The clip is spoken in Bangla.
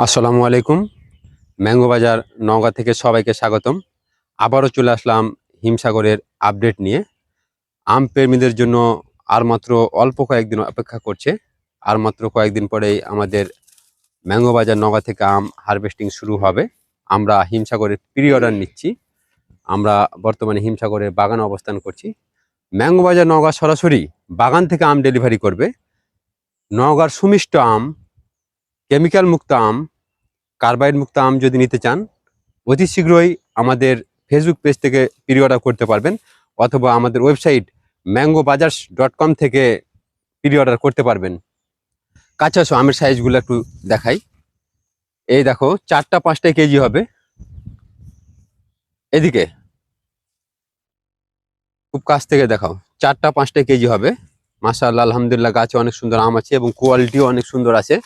আসসালামু আলাইকুম। ম্যাঙ্গো বাজার নওগাঁ থেকে সবাইকে স্বাগতম। আবারও চলে আসলাম হিমসাগরের আপডেট নিয়ে। আম প্রেমীদের জন্য আর মাত্র অল্প কয়েকদিন অপেক্ষা করছে। আর মাত্র কয়েকদিন পরেই আমাদের ম্যাঙ্গো বাজার নওগাঁ থেকে আম হারভেস্টিং শুরু হবে। আমরা হিমসাগরের প্রি অর্ডার নিচ্ছি। আমরা বর্তমানে হিমসাগরের বাগান অবস্থান করছি। ম্যাঙ্গো বাজার নওগাঁ সরাসরি বাগান থেকে আম ডেলিভারি করবে। নওগাঁর সুমিষ্ট আম কেমিক্যাল মুক্ত আম, কার্বাইড মুক্ত আম যদি নিতে চান, অতি শীঘ্রই আমাদের ফেসবুক পেজ থেকে প্রি অর্ডার করতে পারবেন অথবা আমাদের website mango Bazar dot com থেকে প্রি অর্ডার করতে পারবেন। কাঁচা সো আমের সাইজগুলো একটু দেখাই। এই দেখো, চারটা পাঁচটা কেজি হবে। এদিকে, খুব কাছ থেকে দেখাও। চারটা পাঁচটা কেজি হবে। মাশাআল্লাহ, আলহামদুলিল্লাহ, গাছে অনেক সুন্দর আম আছে এবং কোয়ালিটিও অনেক সুন্দর আছে।